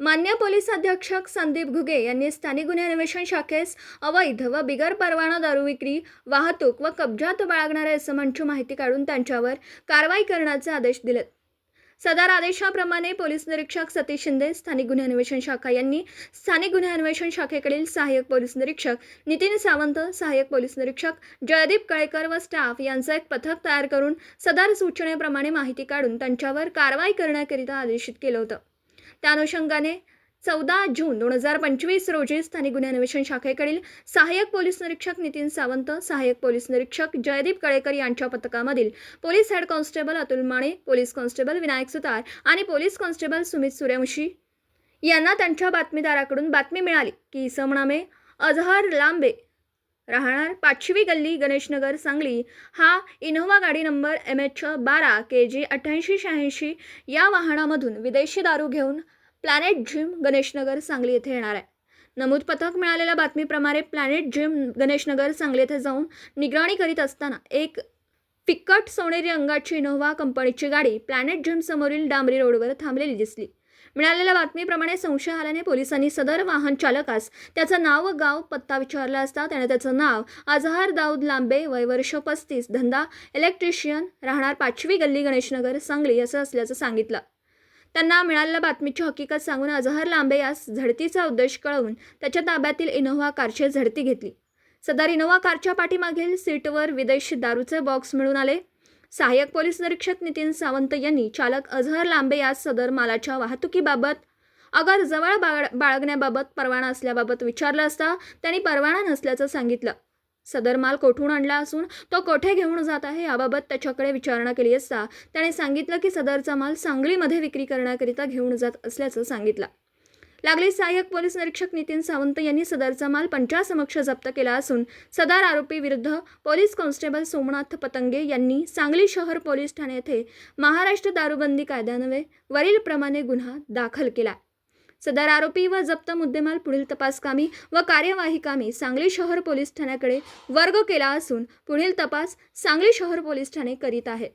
मान्य पोलीस अधीक्षक संदीप घुगे यांनी स्थानिक गुन्हे अन्वेषण शाखेस अवैध व बिगर परवाना दारू विक्री वाहतूक व कब्जात बाळगणाऱ्या इसमांची माहिती काढून त्यांच्यावर कारवाई करण्याचे आदेश दिलेत. सदर आदेशाप्रमाणे पोलीस निरीक्षक सतीश शिंदे स्थानिक गुन्हे अन्वेषण शाखा यांनी स्थानिक गुन्हे अन्वेषण शाखेकडील सहाय्यक पोलीस निरीक्षक नितीन सावंत सहाय्यक पोलीस निरीक्षक जयदीप कळेकर व स्टाफ यांचं एक पथक तयार करून सदर सूचनेप्रमाणे माहिती काढून त्यांच्यावर कारवाई करण्याकरिता आदेशित केलं होतं. त्या अनुषंगाने चौदा जून दोन हजार पंचवीस रोजी स्थानिक गुन्हे अन्वेषण शाखेकडील सहाय्यक पोलीस निरीक्षक नितीन सावंत सहाय्यक पोलीस निरीक्षक जयदीप कळेकर यांच्या पथकामधील police head constable Atul Mane police constable Vinayak Sutar आणि पोलीस कॉन्स्टेबल सुमित सूर्यवंशी यांना त्यांच्या बातमीदाराकडून बातमी मिळाली की इसमनामे अजहर लांबे राहणार पाचवी गल्ली गणेशनगर सांगली. हा इनोव्हा गाडी नंबर एम एच बारा के जी अठ्ठ्याऐंशी शहाऐंशी या वाहनामधून विदेशी दारू घेऊन प्लॅनेट जिम गणेशनगर सांगली येथे येणार आहे. नमूद पथक मिळालेल्या बातमीप्रमाणे प्लॅनेट जिम गणेशनगर सांगली येथे जाऊन निगराणी करीत असताना एक फिक्कट सोनेरी रंगाची इनोव्हा कंपनीची गाडी प्लॅनेट जिमसमोरील डांबरी रोडवर थांबलेली दिसली. मिळालेल्या बातमीप्रमाणे संशय आल्याने पोलिसांनी सदर वाहन चालकास त्याचं नाव व गाव पत्ता विचारला असता त्याने त्याचं नाव अजहार दाऊद लांबे वय वर्ष पस्तीस धंदा इलेक्ट्रिशियन राहणार पाचवी गल्ली गणेशनगर सांगली असं असल्याचं सांगितलं. त्यांना मिळालेल्या बातमीची हकीकत सांगून अजहर लांबे यास झडतीचा उद्देश कळवून त्याच्या ताब्यातील इनोव्हा कारची झडती घेतली. सदर इनोव्हा कारच्या पाठीमागील सीटवर विदेशी दारूचे बॉक्स मिळून आले. सहाय्यक पोलीस निरीक्षक नितीन सावंत यांनी चालक अझहर लांबे यास सदर मालाच्या वाहतुकीबाबत अगर जवळ बाळ बाळगण्याबाबत परवाना असल्याबाबत विचारलं असता त्यांनी परवाना नसल्याचं सांगितलं. सदर माल कोठून आणला असून तो कोठे घेऊन जात आहे याबाबत त्याच्याकडे विचारणा केली असता त्याने सांगितलं की सदरचा माल सांगलीमध्ये विक्री करण्याकरिता घेऊन जात असल्याचं सांगितलं. लागली सहाय्यक पोलीस निरीक्षक नितीन सावंत यांनी सदरचा माल पंचासमक्ष जप्त केला असून सदर आरोपी विरुद्ध पोलीस कॉन्स्टेबल सोमनाथ पतंगे यांनी सांगली शहर पोलीस ठाणे येथे महाराष्ट्र दारूबंदी कायद्यान्वये वरीलप्रमाणे गुन्हा दाखल केला. सदर आरोपी व जप्त मुद्देमाल पुढील तपासकामी व कार्यवाही कामी सांगली शहर पोलीस ठाण्याकडे वर्ग केला असून पुढील तपास सांगली शहर पोलीस ठाणे करीत आहे.